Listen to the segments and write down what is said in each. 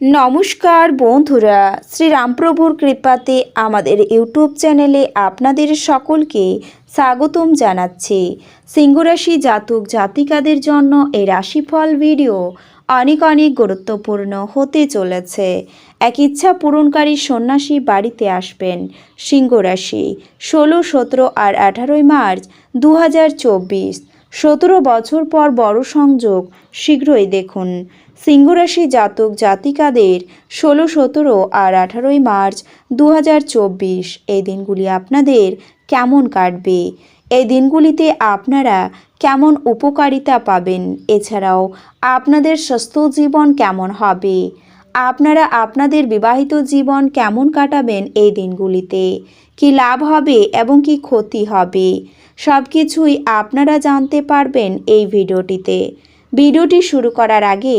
নমস্কার বন্ধুরা, শ্রীরামপ্রভুর কৃপাতে আমাদের ইউটিউব চ্যানেলে আপনাদের সকলকে স্বাগতম জানাচ্ছি। সিংহরাশি জাতক জাতিকাদের জন্য এই রাশিফল ভিডিও অনেক অনেক গুরুত্বপূর্ণ হতে চলেছে। এক ইচ্ছা পূরণকারী সন্ন্যাসী বাড়িতে আসবেন সিংহরাশি, ষোলো, সতেরো আর আঠারোই মার্চ দু হাজার চব্বিশ। সতেরো বছর পর বড় সংযোগ, শীঘ্রই দেখুন। সিংহরাশি জাতক জাতিকাদের ষোলো, সতেরো আর আঠারোই মার্চ দু হাজার চব্বিশ। এই দিনগুলি আপনাদের কেমন কাটবে? এই দিনগুলিতে আপনারা কেমন উপকারিতা পাবেন? এছাড়াও আপনাদের স্বাস্থ্য জীবন কেমন হবে? আপনারা আপনাদের বিবাহিত জীবন কেমন কাটাবেন এই দিনগুলিতে? কি লাভ হবে এবং কি ক্ষতি হবে? সব কিছুই আপনারা জানতে পারবেন এই ভিডিওটিতে। ভিডিওটি শুরু করার আগে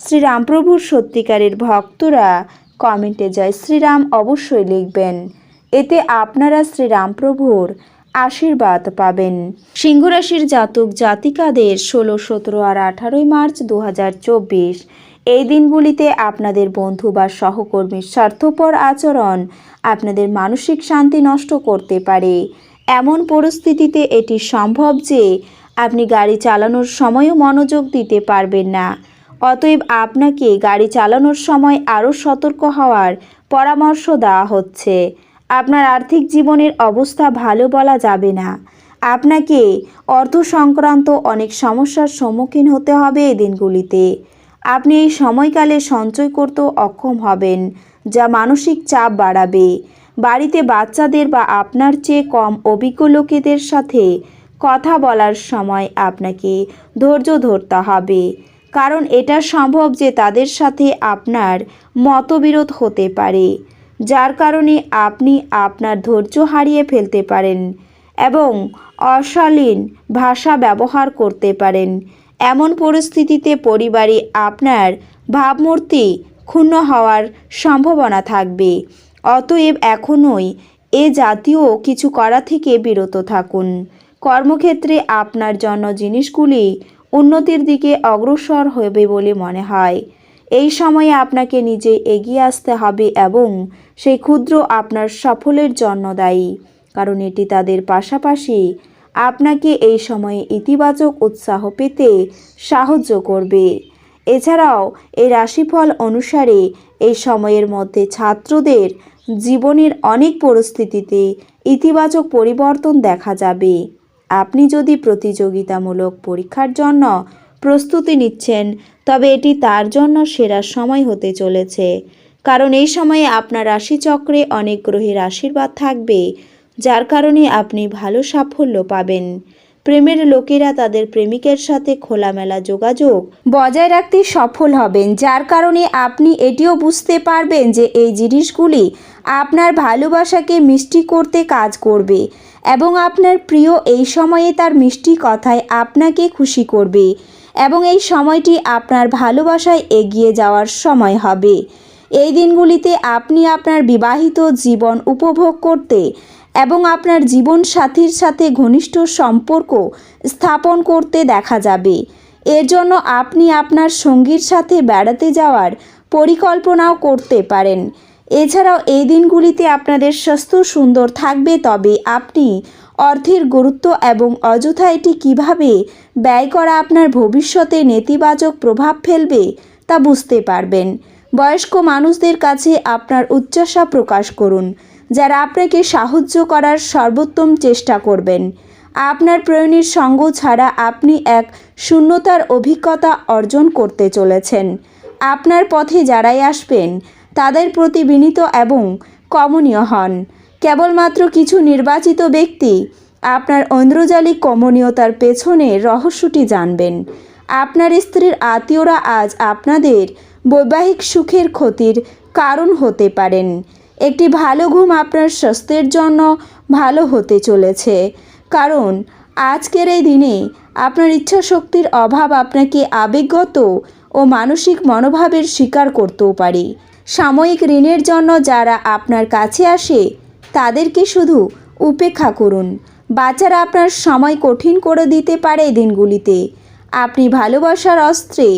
শ্রীরামপ্রভুর সত্যিকারের ভক্তরা কমেন্টে জয় শ্রীরাম অবশ্যই লিখবেন। এতে আপনারা শ্রীরামপ্রভুর আশীর্বাদ পাবেন। সিংহরাশির জাতক জাতিকাদের ষোলো, সতেরো আর আঠারোই মার্চ দু হাজার চব্বিশ। এই দিনগুলিতে আপনাদের বন্ধু বা সহকর্মীর স্বার্থপর আচরণ আপনাদের মানসিক শান্তি নষ্ট করতে পারে। এমন পরিস্থিতিতে এটি সম্ভব যে আপনি গাড়ি চালানোর সময়ও মনোযোগ দিতে পারবেন না। অতএব আপনাকে গাড়ি চালানোর সময় আরও সতর্ক হওয়ার পরামর্শ দেওয়া হচ্ছে। আপনার আর্থিক জীবনের অবস্থা ভালো বলা যাবে না। আপনাকে অর্থ সংক্রান্ত অনেক সমস্যার সম্মুখীন হতে হবে এই দিনগুলিতে। আপনি এই সময়কালে সঞ্চয় করতেও অক্ষম হবেন, যা মানসিক চাপ বাড়াবে। বাড়িতে বাচ্চাদের বা আপনার চেয়ে কম অভিজ্ঞ লোকেদের সাথে কথা বলার সময় আপনাকে ধৈর্য ধরতে হবে। কারণ এটা সম্ভব যে তাদের সাথে আপনার মতবিরোধ হতে পারে, যার কারণে আপনি আপনার ধৈর্য হারিয়ে ফেলতে পারেন এবং অশালীন ভাষা ব্যবহার করতে পারেন। এমন পরিস্থিতিতে পরিবারে আপনার ভাবমূর্তি ক্ষুণ্ণ হওয়ার সম্ভাবনা থাকবে। অতএব এখনই এ জাতীয় কিছু করা থেকে বিরত থাকুন। কর্মক্ষেত্রে আপনার জন্য জিনিসগুলি উন্নতির দিকে অগ্রসর হবে বলে মনে হয়। এই সময়ে আপনাকে নিজে এগিয়ে আসতে হবে এবং সেই ক্ষুদ্র আপনার সফলের জন্য দায়ী, কারণ এটি তাদের পাশাপাশি আপনাকে এই সময়ে ইতিবাচক উৎসাহ পেতে সাহায্য করবে। এছাড়াও, এই রাশিফল অনুসারে এই সময়ের মধ্যে ছাত্রদের জীবনের অনেক পরিস্থিতিতে ইতিবাচক পরিবর্তন দেখা যাবে। আপনি যদি প্রতিযোগিতামূলক পরীক্ষার জন্য প্রস্তুতি নিচ্ছেন, তবে এটি তার জন্য সেরা সময় হতে চলেছে। কারণ এই সময়ে আপনার রাশিচক্রে অনেক গ্রহের আশীর্বাদ থাকবে, যার কারণে আপনি ভালো সাফল্য পাবেন। প্রেমের লোকেরা তাদের প্রেমিকের সাথে খোলামেলা যোগাযোগ বজায় রাখতে সফল হবেন, যার কারণে আপনি এটিও বুঝতে পারবেন যে এই জিনিসগুলি আপনার ভালোবাসাকে মিষ্টি করতে কাজ করবে। এবং আপনার প্রিয় এই সময়ে তার মিষ্টি কথায় আপনাকে খুশি করবে এবং এই সময়টি আপনার ভালোবাসায় এগিয়ে যাওয়ার সময় হবে। এই দিনগুলিতে আপনি আপনার বিবাহিত জীবন উপভোগ করতে এবং আপনার জীবন সাথীর সাথে ঘনিষ্ঠ সম্পর্ক স্থাপন করতে দেখা যাবে। এর জন্য আপনি আপনার সঙ্গীর সাথে বেড়াতে যাওয়ার পরিকল্পনাও করতে পারেন। এছাড়াও এই দিনগুলিতে আপনাদের স্বাস্থ্য সুন্দর থাকবে, তবে আপনি অর্থের গুরুত্ব এবং অযথা এটি কীভাবে ব্যয় করা আপনার ভবিষ্যতে নেতিবাচক প্রভাব ফেলবে তা বুঝতে পারবেন। বয়স্ক মানুষদের কাছে আপনার উচ্চাসা প্রকাশ করুন, যারা আপনাকে সাহায্য করার সর্বোত্তম চেষ্টা করবেন। আপনার প্রয়োজনের সঙ্গ ছাড়া আপনি এক শূন্যতার অভিজ্ঞতা অর্জন করতে চলেছেন। আপনার পথে যারাই আসবেন তাদের প্রতি বিনীত এবং কমনীয় হন। কেবলমাত্র কিছু নির্বাচিত ব্যক্তি আপনার ঐন্দ্রজালিক কমনীয়তার পেছনে রহস্যটি জানবেন। আপনার স্ত্রীর আত্মীয়রা আজ আপনাদের বৈবাহিক সুখের ক্ষতির কারণ হতে পারেন। একটি ভালো ঘুম আপনার স্বাস্থ্যের জন্য ভালো হতে চলেছে। কারণ আজকের এই দিনে আপনার ইচ্ছা শক্তির অভাব আপনাকে আবেগগত ও মানসিক মনোভাবের শিকার করতেও পারে। সাময়িক ঋণের জন্য যারা আপনার কাছে আসে, তাদেরকে শুধু উপেক্ষা করুন। বাচ্চারা আপনার সময় কঠিন করে দিতে পারে দিনগুলিতে। আপনি ভালোবাসার অস্ত্রে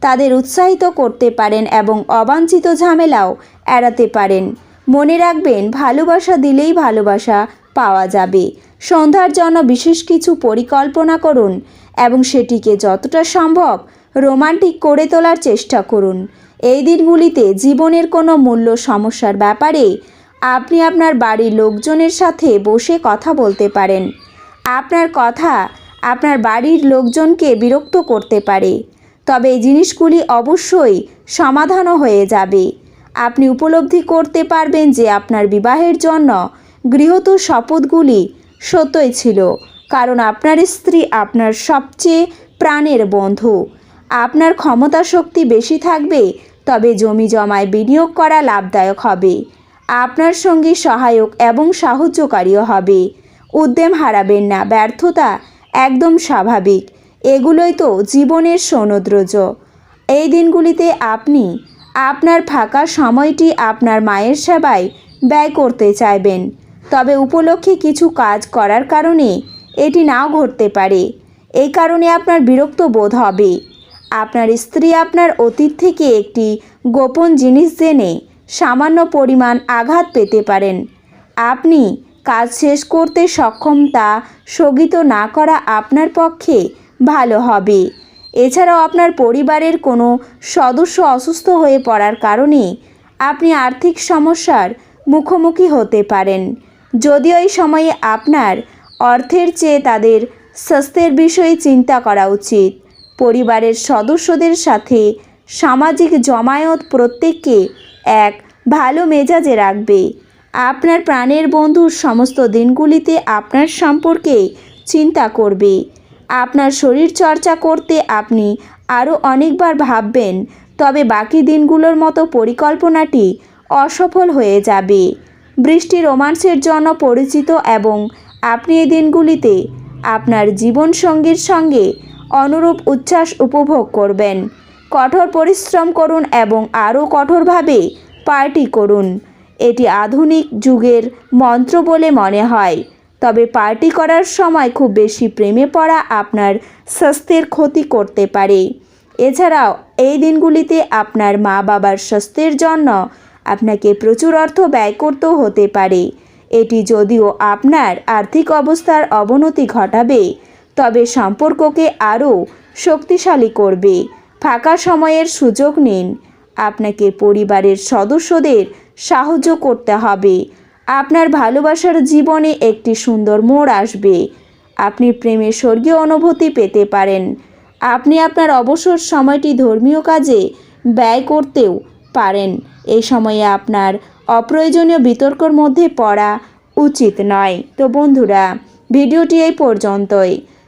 তাদের উৎসাহিত করতে পারেন এবং অবাঞ্ছিত ঝামেলাও এড়াতে পারেন। মনে রাখবেন, ভালোবাসা দিলেই ভালোবাসা পাওয়া যাবে। সন্ধ্যার জন্য বিশেষ কিছু পরিকল্পনা করুন এবং সেটিকে যতটা সম্ভব রোমান্টিক করে তোলার চেষ্টা করুন। এই দিনগুলিতে জীবনের কোনো মূল্য সমস্যার ব্যাপারে আপনি আপনার বাড়ির লোকজনের সাথে বসে কথা বলতে পারেন। আপনার কথা আপনার বাড়ির লোকজনকে বিরক্ত করতে পারে। তবে এই জিনিসগুলি অবশ্যই সমাধানও হয়ে যাবে। আপনি উপলব্ধি করতে পারবেন যে আপনার বিবাহের জন্য গৃহত শপথগুলি সত্যই ছিল, কারণ আপনার স্ত্রী আপনার সবচেয়ে প্রাণের বন্ধু। আপনার ক্ষমতা শক্তি বেশি থাকবে তবে জমি জমায় বিনিয়োগ করা লাভদায়ক হবে। আপনার সঙ্গী সহায়ক এবং সাহায্যকারীও হবে। উদ্যম হারাবেন না, ব্যর্থতা একদম স্বাভাবিক। এগুলোই তো জীবনের সৌনদ্রজ এই দিনগুলিতে আপনি আপনার ফাঁকা সময়টি আপনার মায়ের সেবায় ব্যয় করতে চাইবেন। তবে উপলক্ষে কিছু কাজ করার কারণে এটি নাও ঘটতে পারে। এই কারণে আপনার বিরক্ত বোধ হবে। আপনার স্ত্রী আপনার অতীত থেকে একটি গোপন জিনিস জেনে সামান্য পরিমাণ আঘাত পেতে পারেন। আপনি কাজ শেষ করতে সক্ষম তা স্থগিত না করা আপনার পক্ষে ভালো হবে। এছাড়াও আপনার পরিবারের কোনো সদস্য অসুস্থ হয়ে পড়ার কারণে আপনি আর্থিক সমস্যার মুখোমুখি হতে পারেন। যদিও এই সময়ে আপনার অর্থের চেয়ে তাদের স্বাস্থ্যের বিষয়ে চিন্তা করা উচিত। পরিবারের সদস্যদের সাথে সামাজিক জমায়েত প্রত্যেককে এক ভালো মেজাজে রাখবে। আপনার প্রাণের বন্ধুর সমস্ত দিনগুলিতে আপনার সম্পর্কে চিন্তা করবে। আপনার শরীর চর্চা করতে আপনি আরও অনেকবার ভাববেন, তবে বাকি দিনগুলোর মতো পরিকল্পনাটি অসফল হয়ে যাবে। বৃষ্টি রোমান্সের জন্য পরিচিত এবং আপনি এই দিনগুলিতে আপনার জীবনসঙ্গীর সঙ্গে অনুরূপ উচ্ছ্বাস উপভোগ করবেন। কঠোর পরিশ্রম করুন এবং আরও কঠোরভাবে পার্টি করুন। এটি আধুনিক যুগের মন্ত্র বলে মনে হয়। তবে পার্টি করার সময় খুব বেশি প্রেমে পড়া আপনার স্বাস্থ্যের ক্ষতি করতে পারে। এছাড়াও, এই দিনগুলিতে আপনার মা বাবার স্বাস্থ্যের জন্য আপনাকে প্রচুর অর্থ ব্যয় করতেও হতে পারে। এটি যদিও আপনার আর্থিক অবস্থার অবনতি ঘটাবে তবে সম্পর্ককে আরও শক্তিশালী করবে। ফাঁকা সময়ের সুযোগ নিন। আপনাকে পরিবারের সদস্যদের সাহায্য করতে হবে। আপনার ভালোবাসার জীবনে একটি সুন্দর মোড় আসবে। আপনি প্রেমে স্বর্গীয় অনুভূতি পেতে পারেন। আপনি আপনার অবসর সময়টি ধর্মীয় কাজে ব্যয় করতেও পারেন। এই সময়ে আপনার অপ্রয়োজনীয় বিতর্কর মধ্যে পড়া উচিত নয়। তো বন্ধুরা, ভিডিওটি এই পর্যন্তই।